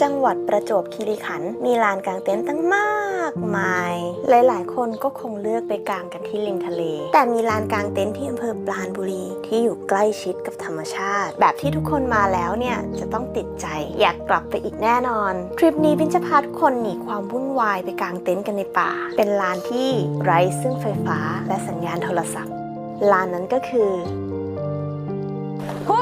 จังหวัดประจวบคีรีขันธ์มีลานกางเต็นท์ตั้งมากมาย หลายๆ คนก็คงเลือกไปกางกันที่ริมทะเล แต่มีลานกางเต็นท์ที่อำเภอปราณบุรีที่อยู่ใกล้ชิดกับธรรมชาติ แบบที่ทุกคนมาแล้วเนี่ยจะต้องติดใจอยากกลับไปอีกแน่นอนทริปนี้พินจะพาทุกคนหนีความวุ่นวายไปกางเต็นท์กันในป่า เป็นลานที่ไร้ซึ่งไฟฟ้าและสัญญาณโทรศัพท์ลานนั้นก็คือหุ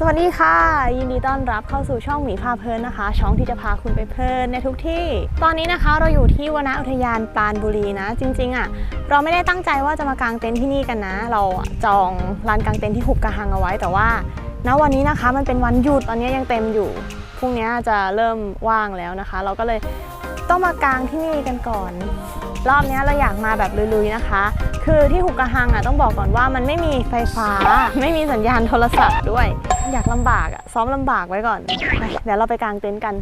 สวัสดีค่ะ ยินดีต้อนรับเข้าสู่ช่องหมีพาเพลินนะคะ ช่องที่จะพาคุณไปเพลินในทุกที่ ตอนนี้นะคะเราอยู่ที่วนอุทยานปาณบุรีนะ จริง ๆอะ่ะเราไม่ได้ตั้งใจว่าจะมากางเต็นท์ที่นี่กันนะ เราจองลานกางเต็นท์ที่หุบกระหังเอาไว้ แต่ว่าณวันนี้นะคะมันเป็นวันหยุดตอนนี้ยังเต็มอยู่พรุ่งนี้จะเริ่มว่างแล้วนะคะ เราก็เลยต้องมากางที่นี่กันก่อน รอบนี้เราอยากมาแบบลุยๆนะคะ คือที่หุกกระหังอะต้องบอกก่อนว่ามันไม่มีไฟฟ้า ไม่มีสัญญาณโทรศัพท์ด้วย อยากลำบากอะซ้อมลำบากไว้ก่อนไปเดี๋ยวเราไปกางเต็นท์กัน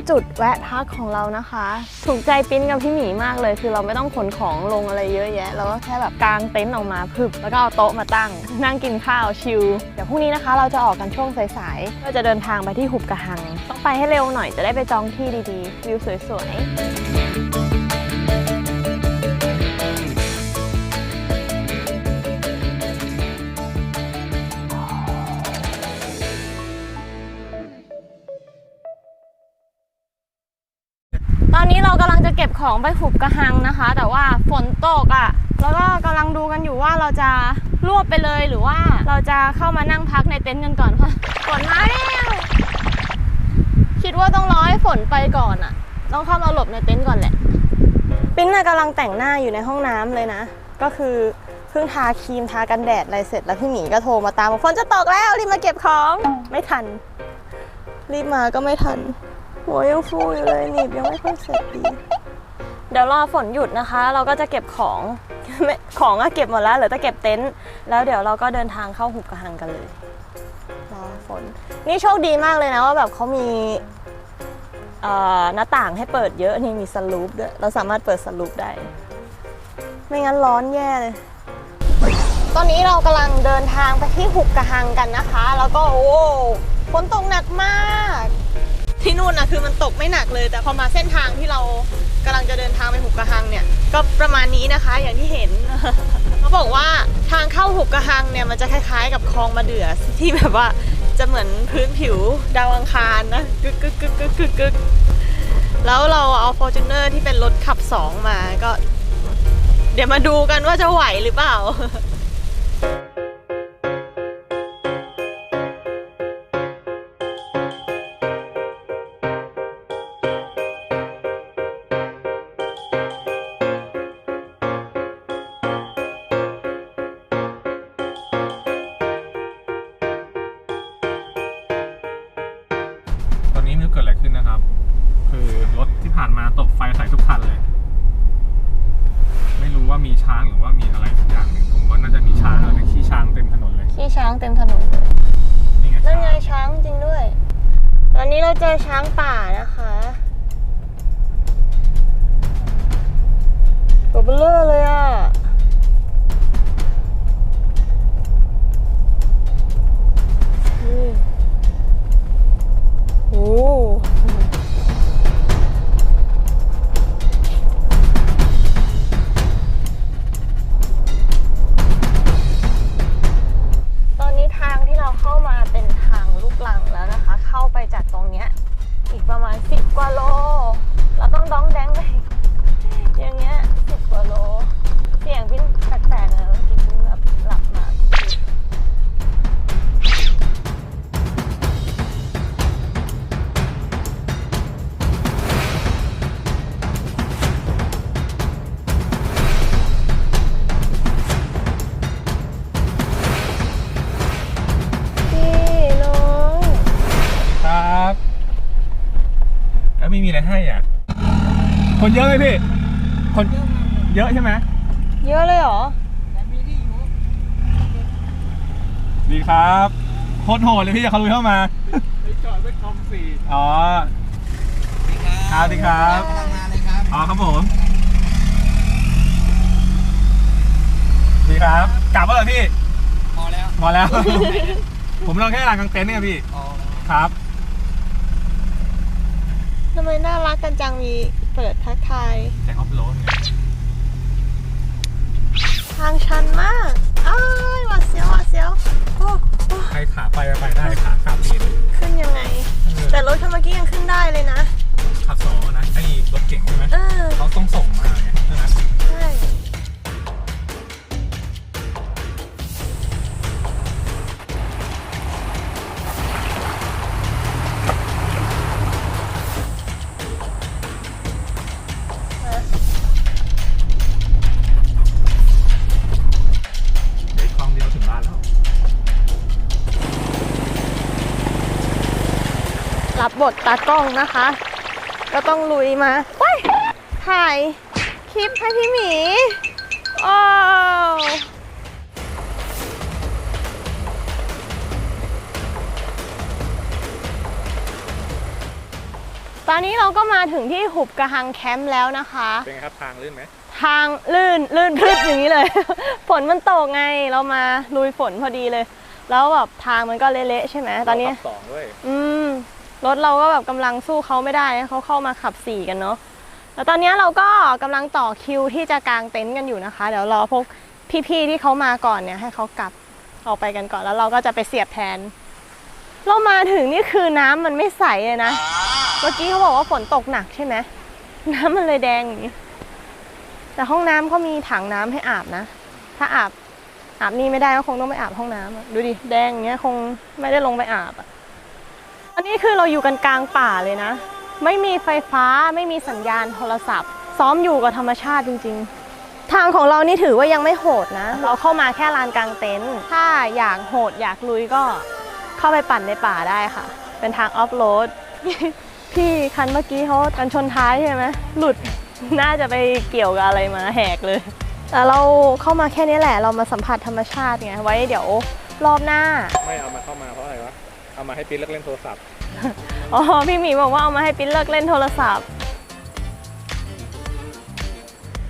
คือจุดแวะพักของเรานะคะ ถูกใจปิ้นกับพี่หมีมากเลย คือเราไม่ต้องขนของลงอะไรเยอะแยะ เราก็แค่แบบกางเต็นท์ออกมาพึบแล้วก็เอาโต๊ะมาตั้ง นั่งกินข้าวชิล เดี๋ยวพรุ่งนี้นะคะ เราจะออกกันช่วงสายๆเพื่อจะเดินทางไปที่หุบกระหัง ต้องไปให้เร็วหน่อยจะได้ไปจองที่ดีๆ วิวสวยๆ ของไปหุบกระหังนะคะ แต่ว่าฝนตกอะ่ะ แล้วก็กำลังดูกันอยู่ว่าเราจะรวบไปเลยหรือว่าเราจะเข้ามานั่งพักในเต็นท์กันก่อนค่ะฝนมาแล้วคิดว่าต้องรอให้ฝนไปก่อนอะ่ะ ต้องเข้ามาหลบในเต็นท์ก่อนแหละปิ้นน่ะกำลังแต่งหน้าอยู่ในห้องน้ำเลยนะ ก็คือเพิ่งทาครีมทากันแดดอะไรเสร็จแล้วพี่หมีก็โทรมาตามบอกฝนจะตกแล้วรีบมาเก็บของไม่ทัน รีบมาก็ไม่ทันหัวยังฟูอยู่เลยหนีบยังไม่ค่อยเสร็จดี เดี๋ยวรอฝนหยุดนะคะ เราก็จะเก็บของของอะเก็บหมดแล้วเหลือแต่เก็บเต็นท์แล้วเดี๋ยวเราก็เดินทางเข้าหุบกระหังกันเลยรอฝนนี่โชคดีมากเลยนะว่าแบบเขามีหน้าต่างให้เปิดเยอะนี่มีสลูปด้วยเราสามารถเปิดสลูปได้ ไม่งั้นร้อนแย่เลย ตอนนี้เรากำลังเดินทางไปที่หุบกระหังกันนะคะ แล้วก็โอ้ฝนตกหนักมาก คือมันตกไม่หนักเลย แต่พอมาเส้นทางที่เรากำลังจะเดินทางไปหุบกระหังเนี่ย ก็ประมาณนี้นะคะอย่างที่เห็นเขาบอกว่าทางเข้าหุบกระหังเนี่ยมันจะคล้ายๆ กับคลองมาเดือที่แบบว่าจะเหมือนพื้นผิวดาวอังคารนะกึกกึกกึกกึกกึกกึกแล้วเราเอา Fortuner ที่เป็นรถขับสองมาก็ เดี๋ยวมาดูกันว่าจะไหวหรือเปล่า คนเยอะไหมพี่ คนเยอะใช่ไหมเยอะเลยเหรอดีครับโคตรโหดเลยพี่จะเขาลุยเข้ามาไปจอดไว้คลองสี่อ๋อครับดีครับอ๋อครับผมดีครับกลับแล้วเหรอพี่พอแล้วพอแล้ว ผมลองแค่ลานกางเต็นท์เนี่ยพี่ครับ ทำไมน่ารักกันจังมีเปิดทักทายแจ็คออฟโรดไงทางชันมากอ้ายหวาดเสียวหวาดเสียวโอ้โอ้ใครขาไปก็ไปได้ขากลับดีขึ้นยังไง แต่รถคันเมื่อกี้ยังขึ้นได้เลยนะ ขับสองนะไอ้รถเก่งใช่ไหมเออเขาต้องส่งมาไงใช่ไหมใช่ รับบทตากล้องนะคะ ก็ต้องลุยมาไปถ่ายคลิปให้พี่หมีโอ้าวตอนนี้เราก็มาถึงที่หุบกระหังแคมป์แล้วนะคะ เป็นไงครับทางลื่นไหมทางลื่นลื่นพรึดอย่างนี้เลย ฝนมันตกไงเรามาลุยฝนพอดีเลย แล้วแบบทางมันก็เละๆใช่ไหมตอนนี้ขับสองด้วย อืม รถเราก็แบบกำลังสู้เขาไม่ได้เขาเข้ามาขับสี่กันเนาะแล้วตอนนี้เราก็กำลังต่อคิวที่จะกางเต็นท์กันอยู่นะคะ เดี๋ยวรอพวกพี่ๆที่เขามาก่อนเนี่ยให้เขากลับออกไปกันก่อนแล้วเราก็จะไปเสียบแทน เรามาถึงนี่คือน้ำมันไม่ใสเลยนะ เมื่อกี้เขาบอกว่าฝนตกหนักใช่ไหมน้ำมันเลยแดงอย่างนี้แต่ห้องน้ำเขามีถังน้ำให้อาบนะ ถ้าอาบอาบนี่ไม่ได้ก็คงต้องไปอาบห้องน้ำอะดูดิแดงอย่างเงี้ยคงไม่ได้ลงไปอาบอะ อันนี้คือเราอยู่กันกลางป่าเลยนะ ไม่มีไฟฟ้าไม่มีสัญญาณโทรศัพท์ ซ้อมอยู่กับธรรมชาติจริง ๆ ทางของเรานี่ถือว่ายังไม่โหดนะ เราเข้ามาแค่ลานกลางเต็นท์ถ้าอยากโหดอยากลุยก็เข้าไปปั่นในป่าได้ค่ะ เป็นทางออฟโรดพี่คันเมื่อกี้เขากันชนท้ายใช่ไหมหลุดน่าจะไปเกี่ยวกับอะไรมาแหกเลยแต่เราเข้ามาแค่นี้แหละ เรามาสัมผัสธรรมชาติไงไว้เดี๋ยวรอบหน้า ไม่เอามาเข้ามาเพราะอะไรวะ เอามาให้ปีนเลิกเล่นโทรศัพท์ อ๋อ พี่หมีบอกว่าเอามาให้ปิ้นเลิกเล่นโทรศัพท์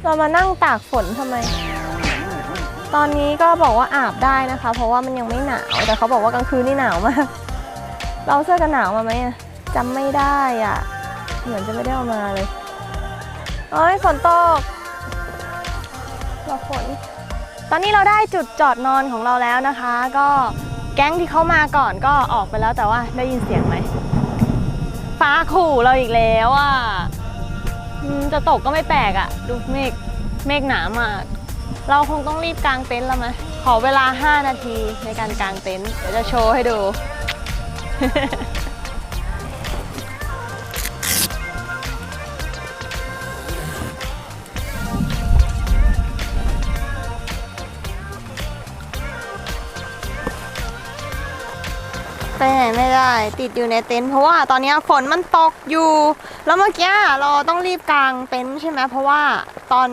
เรามานั่งตากฝนทำไม ตอนนี้ก็บอกว่าอาบได้นะคะ เพราะว่ามันยังไม่หนาว แต่เขาบอกว่ากลางคืนนี่หนาวมาก เราเสื้อกันหนาวมาไหมอะจำไม่ได้อะ เหมือนจะไม่ได้เอามาเลยเอ้ยฝนตกรอฝน ตอนนี้เราได้จุดจอดนอนของเราแล้วนะคะ ก็แก๊งที่เขามาก่อนก็ออกไปแล้วแต่ว่าได้ยินเสียงไหม ฟ้าขู่เราอีกแล้วอะจะตกก็ไม่แปลกอะ ดูเมฆเมฆหนามาก เราคงต้องรีบกางเต็นท์แล้วไหมขอเวลา 5 นาทีในการกางเต็นท์เดี๋ยวจะโชว์ให้ดู ไปไหนไม่ได้ติดอยู่ในเต็นท์เพราะว่าตอนนี้ฝนมันตกอยู่ แล้วเมื่อกี้เราต้องรีบกางเต็นท์ใช่ไหมเพราะว่าตอน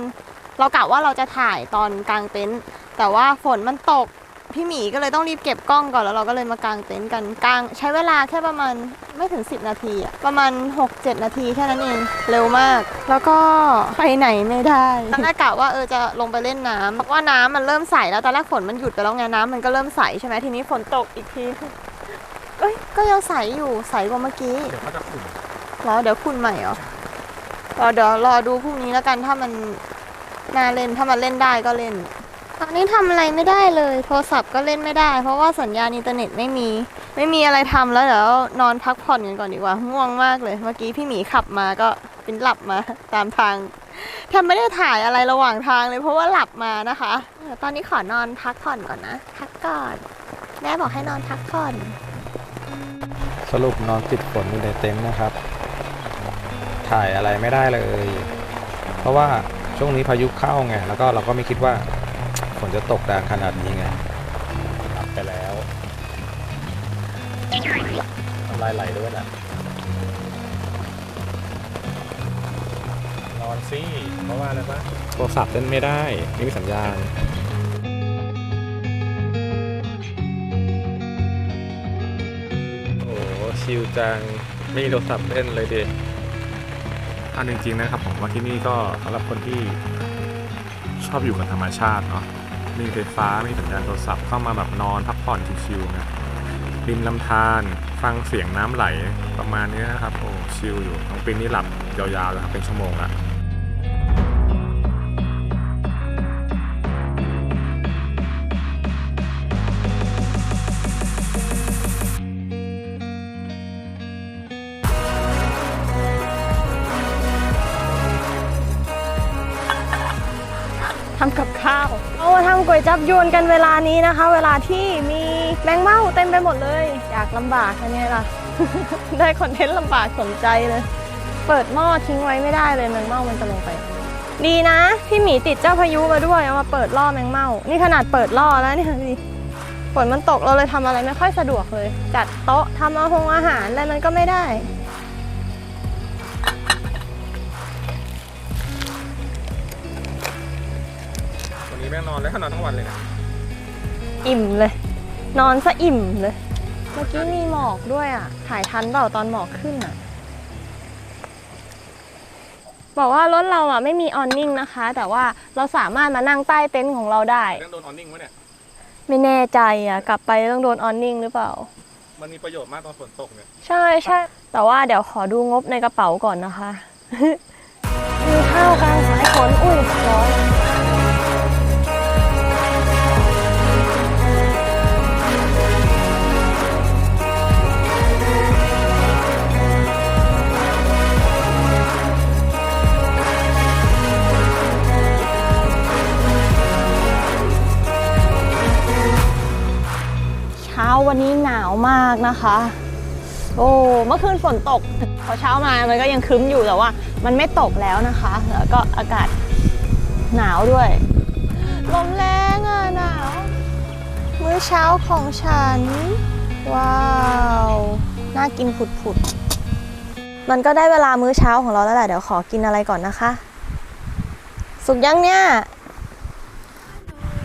เรากะว่าเราจะถ่ายตอนกลางเต็นท์แต่ว่าฝนมันตกพี่หมีก็เลยต้องรีบเก็บกล้องก่อนแล้วเราก็เลยมากางเต็นท์กันกางใช้เวลาแค่ประมาณไม่ถึง 10 นาทีอะประมาณ 6-7 นาทีแค่นั้นเองเร็วมาก แล้วก็ไปไหนไม่ได้ตอนแรกกะว่าเออจะลงไปเล่นน้ำเพราะว่าน้ำมันเริ่มใสแล้วตอนแรกฝนมันหยุดไปแล้วไงน้ำมันก็เริ่มใสใช่ไหมทีนี้ฝนตกอีกที อ้ยก็ยังใสอยู่ใสกว่าเมื่อกี้เดี๋ยวเขาจะขุ่นรอเดี๋ยวคุณใหม่เหรอรอเดี๋ยวรอดูพรุ่งนี้แล้วกันถ้ามันน่าเล่นถ้ามันเล่นได้ก็เล่น ตอนนี้ทำอะไรไม่ได้เลย โทรศัพท์ก็เล่นไม่ได้ เพราะว่าสัญญาณอินเทอร์เน็ตไม่มี ไม่มีอะไรทำแล้วเดี๋ยวนอนพักผ่อนกันก่อนดีกว่าง่วงมากเลย เมื่อกี้พี่หมีขับมาก็เป็นหลับมา ตามทางแทบไม่ได้ถ่ายอะไรระหว่างทางเลยเพราะว่าหลับมานะคะเออตอนนี้ขอนอนพักผ่อนก่อนนะพักก่อน แม่บอกให้นอนพักผ่อน สรุปนอนติดฝนอยู่ในเต็นท์นะครับ ถ่ายอะไรไม่ได้เลย เพราะว่าช่วงนี้พายุเข้าไง แล้วก็เราก็ไม่คิดว่าฝนจะตกแรงขนาดนี้ไงหลับไปแล้วน้ำลายไหลด้วยนะนอนสิเพราะว่าอะไรปะโทรศัพท์เล่นไม่ได้ ไม่มีสัญญาณ ชิลจังไม่มีโทรศัพท์เล่นเลยดิอันจริงๆนะครับผมว่าที่นี่ก็สำหรับคนที่ชอบอยู่กับธรรมชาติเนาะมีไฟฟ้ามีสัญญาณโทรศัพท์เข้ามาแบบนอนพักผ่อนชิลๆนะริมลำธารฟังเสียงน้ำไหลประมาณนี้นะครับโอ้ชิลอยู่น้องปินนี่หลับยาวๆแล้วครับเป็นชั่วโมงละ ทำกับข้าวเอามาทำก๋วยจับยวนกันเวลานี้นะคะ เวลาที่มีแมงเม่าเต็มไปหมดเลย อยากลำบากแค่นี้ล่ะ ได้คอนเทนต์ลำบากสมใจเลย เปิดหม้อทิ้งไว้ไม่ได้เลยแมงเม่ามันจะลงไป ดีนะ พี่หมีติดเจ้าพายุมาด้วยเอามาเปิดล่อแมงเม่านี่ขนาดเปิดล่อแล้วเนี่ยดิฝนมันตกเราเลยทำอะไรไม่ค่อยสะดวกเลย จัดโต๊ะทำอาหงอาหารอะไรมันก็ไม่ได้ นนี้แม่นอนแล้วนอนทั้งวันเลยนะอิ่มเลย นอนซะอิ่มเลย เมื่อกี้มีหมอกด้วยอะ ถ่ายทันเปล่าตอนหมอกขึ้นอะ บอกว่ารถเราอะไม่มีออนนิ่งนะคะ แต่ว่าเราสามารถมานั่งใต้เต็นท์ของเราได้เรื่องโดนออนนิ่งวะเนี่ย ไม่แน่ใจอะ กลับไปต้องโดนออนนิ่งหรือเปล่า มันมีประโยชน์มากตอนฝนตกเนี่ย ใช่ใช่แต่ว่าเดี๋ยวขอดูงบในกระเป๋าก่อนนะคะ มีข้าวกลางสายฝนอุ้ยร้อน วันนี้หนาวมากนะคะ โอ้เมื่อคืนฝนตก พอเช้ามามันก็ยังครึ้มอยู่แต่ว่า มันไม่ตกแล้วนะคะ แล้วก็อากาศหนาวด้วยลมแรงอะหนาว มื้อเช้าของฉัน ว้าว น่ากินผุดๆ มันก็ได้เวลามื้อเช้าของเราแล้วแหละเดี๋ยวขอกินอะไรก่อนนะคะ สุกยังเนี่ย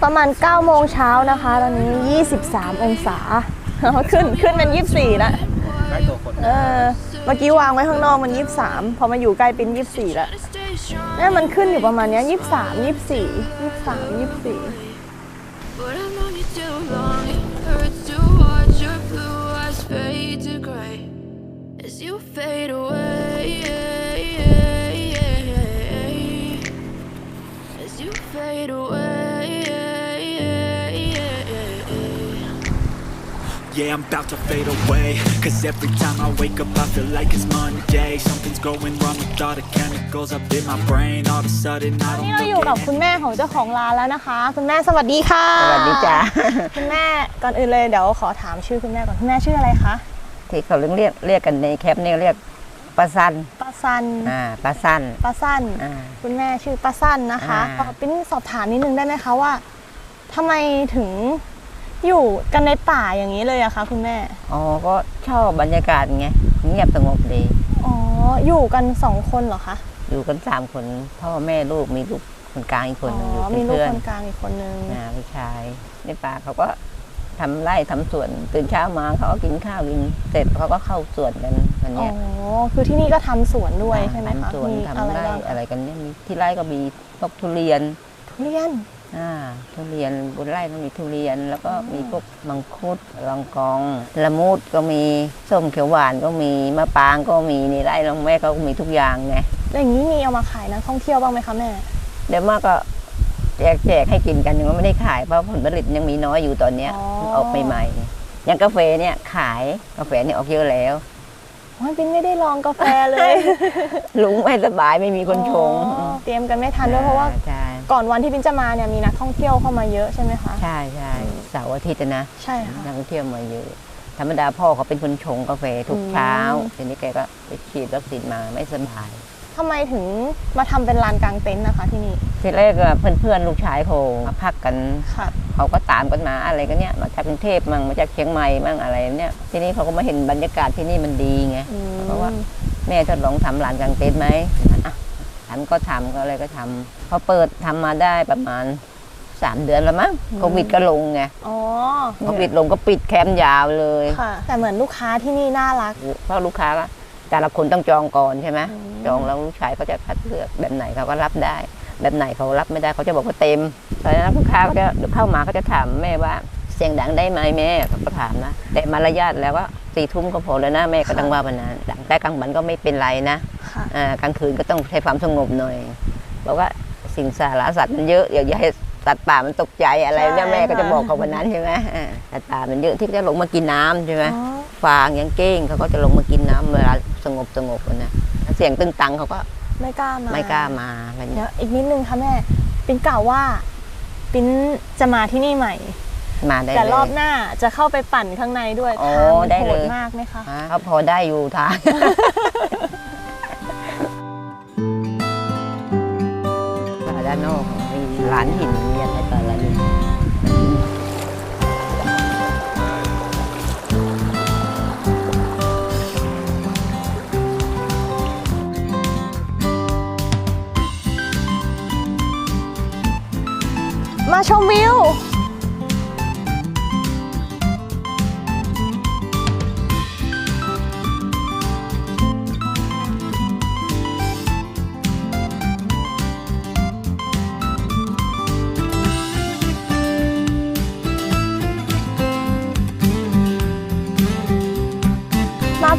ประมาณ 9 โมงเช้านะคะ ตอนนี้ 23 องศาขึ้นขึ้นเป็น 24แล้วได้ตัวคนเออเมื่อกี้วางไว้ข้างนอกมัน 23 พอมาอยู่ใกล้เป็น 24 แล้วเนี่ยมันขึ้นอยู่ประมาณเนี้ย23 24 23 24 But I've Yeah, I'm about to fade away Cause every time I wake up I feel like it's Monday Something's going wrong with all the chemicals up in my brain All of a sudden I นี่ don't เราอยู่ look กับ at คุณแม่ของเจ้าของร้านแล้วนะคะ คุณแม่สวัสดีค่ะสวัสดีจ้าคุณแม่ก่อนอื่นเลยเดี๋ยวขอถามชื่อคุณแม่ก่อนคุณแม่ชื่ออะไรคะที่เขาเรียกเรียกเรียกกันในแคปนี่เรียกปลาซันป้าซันอ่าปลาซันป้าสั้นอ่าคุณแม่ชื่อป้าสั้นนะคะอ่า ขอปิ้นสอบถามนิดนึงได้ไหมคะว่าทำไมถึง อยู่กันในป่าอย่างนี้เลยอะคะคุณแม่ อ๋อ ก็ชอบบรรยากาศไงเงียบสงบดี อ๋อ อยู่กันสองคนเหรอคะ อยู่กันสามคน พ่อแม่ลูกมีลูกคนกลางอีกคนหนึงอยู่อ๋อเป็มีนลูกเพื่อนคนกลางอีกคนนึงอ่าผู้ชาย ในป่าเขาก็ทำไร่ทำสวน ตื่นเช้ามาเขาก็กินข้าวกินเสร็จเขาก็เข้าสวนกันวันอ๋อเนี้ยคือที่นี่ก็ทำสวนด้วยใช่ไหมคะทำสวนมีอะไรทำไร่บ้างอะไรกันเนี่ยมีที่ไร่ก็มีพวกทุเรียน ทุเรียนอ่า ทุเรียนบนไร่มันมีทุเรียน แล้วก็มีพวกมังคุดลองกอง ละมุดก็มีส้มเขียวหวานก็มีมะปรางก็มีในไร่ลองแม่ก็มีทุกอย่างไงแล้วอย่างนี้มีเอามาขายนักท่องเที่ยวบ้างไหมคะแม่เดี๋ยวมากก็แจกแจกให้กินกันยังไม่ได้ขายเพราะผลผลิตยังมีน้อยอยู่ตอนเนี้ยอ๋อมันออกใหม่ๆอย่างกาแฟเนี่ยขายกาแฟเนี่ยออกเยอะแล้วโอ้ยปินไม่ได้ลองกาแฟเลย ลุงไม่สบายไม่มีคนชงอ๋อเตรียมกันไม่ทันด้วยเพราะว่าใช่ ก่อนวันที่ปินจะมาเนี่ยมีนักท่องเที่ยวเข้ามาเยอะใช่ไหมคะ ใช่ใช่เสาร์อาทิตย์อะนะใช่ค่ะนักท่องเที่ยวมาเยอะธรรมดาพ่อเขาเป็นคนชงกาแฟทุกเช้าอืมทีนี้แกก็ไปฉีดวัคซีนมาไม่สบายทำไมถึงมาทำเป็นลานกลางเต็นท์นะคะที่นี่ทีแรกอะเพื่อนๆลูกชายเขามาพักกันค่ะเขาก็ตามกันมาอะไรกันเนี่ยมาจากกรุงเทพมั่งมาจากเชียงใหม่มั่งอะไรเนี่ยทีนี้เขาก็มาเห็นบรรยากาศที่นี่มันดีไงอืมเพราะว่าแม่ทดลองทำลานกลางเต็นท์ไหมอะท ฉันก็ทำก็เลยก็ทำพอเปิดทำมาได้ประมาณสามเดือนแล้วมั้งโควิดก็ลงไงอ๋อโควิดลงก็ปิดแคมป์ยาวเลยค่ะแต่เหมือนลูกค้าที่นี่น่ารัก เพราะลูกค้าก็แต่ละคนต้องจองก่อนใช่ไหมจองแล้วลูกชายเขาจะคัดเลือกแบบไหนเขาก็รับได้ แบบไหนเขารับไม่ได้เขาจะบอกว่าเต็มเพราะฉะนั้นลูกค้าก็จะเข้ามาก็จะถามแม่ว่าเสียงดังได้ไหมแม่เขาก็ถามนะ แต่มารยาทแล้วก็สี่ทุ่มก็พอแล้วนะแม่ก็ต้องว่าวันนั้นดังแต่กลางวันก็ไม่เป็นไรนะค่ะอ่า กลางคืนก็ต้องใช้ความสงบหน่อยบอกว่าสิ่งสารสัตว์มันเยอะอย่าอย่าให้สัตว์ป่ามันตกใจอะไรใช่เนี่ยแม่ก็จะค่ะบอกเขาวันนั้นใช่ไหมอ่าสัตว์ป่ามันเยอะที่จะลงมากินน้ำใช่ไหมอ๋อฟางอย่างเก้งเขาก็จะลงมากินน้ำเวลาสงบสงบกันนะเสียงตึงตังเขาก็ไม่กล้ามาไม่กล้ามาอะไรเดี๋เงี้ยวยอีกนิดนึงค่ะแม่ปิ้นกล่าวว่าปิ้นจะมาที่นี่ใหม่มาได้แต่เลยรอบหน้าจะเข้าไปปั่นข้างในด้วยอ๋อทางมันได้โหเลดยมากไหมคะอ่าเขาพอได้อยู่ทางานนอกมีหลานหินเมีอะไรต่ออะนี้มาชมวิว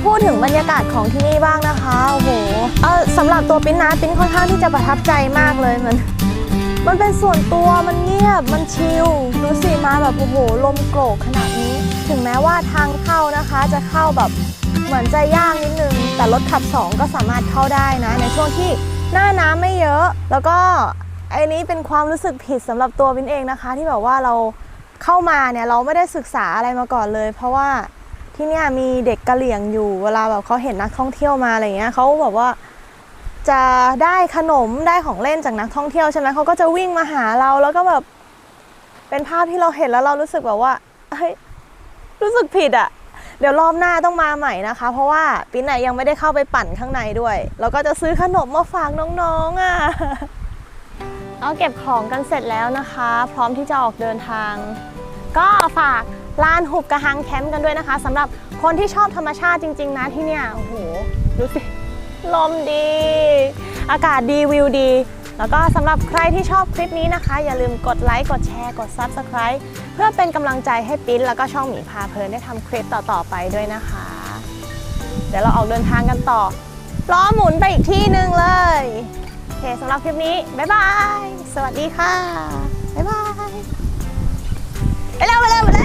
พูดถึงบรรยากาศของที่นี่บ้างนะคะโอ้โหเออสำหรับตัวปิ้นนะปิ้นค่อนข้างที่จะประทับใจมากเลยเหมือนมันเป็นส่วนตัวมันเงียบมันชิลดูสิมาแบบโอ้โหลมโกรกขนาดนี้ ถึงแม้ว่าทางเข้านะคะจะเข้าแบบเหมือนจะยากนิดนึง แต่รถขับ 2 ก็สามารถเข้าได้นะ ในช่วงที่หน้าน้ำไม่เยอะ แล้วก็ไอ้นี้เป็นความรู้สึกผิดสำหรับตัววินเองนะคะ ที่แบบว่าเราเข้ามาเนี่ยเราไม่ได้ศึกษาอะไรมาก่อนเลย เพราะว่า ที่เนี่ยมีเด็กกะเหลี่ยงอยู่เวลาแบบเขาเห็นนักท่องเที่ยวมาอะไรเงี้ยเขาแบบว่าจะได้ขนมได้ของเล่นจากนักท่องเที่ยวใช่ไหมเขาก็จะวิ่งมาหาเราแล้วก็แบบเป็นภาพที่เราเห็นแล้วเรารู้สึกแบบว่าเฮ้ยรู้สึกผิดอะ่ะเดี๋ยวรอบหน้าต้องมาใหม่นะคะ เพราะว่าปีไหนยังไม่ได้เข้าไปปั่นข้างในด้วยแล้วก็จะซื้อขนมมาฝากน้องๆอะ่ะเอาเก็บของกันเสร็จแล้วนะคะ พร้อมที่จะออกเดินทาง ก็ฝาก ลานหุบกระหังแคมป์กันด้วยนะคะสำหรับคนที่ชอบธรรมชาติจริง ๆ นะที่เนี่ยโอ้โหดูสิลมดี อากาศดีวิวดี แล้วก็สำหรับใครที่ชอบคลิปนี้นะคะ อย่าลืมกดไลค์กดแชร์กด Subscribe เพื่อเป็นกำลังใจให้ปิ้นแล้วก็ช่องหมีพาเพลินได้ทำคลิปต่อๆไปด้วยนะคะ เดี๋ยวเราออกเดินทางกันต่อล้อหมุนไปอีกที่หนึ่งเลยโอเคสำหรับคลิปนี้บ๊ายบาย สวัสดีค่ะบ๊ายบายไปเร็วไปเร็วไปเร็ว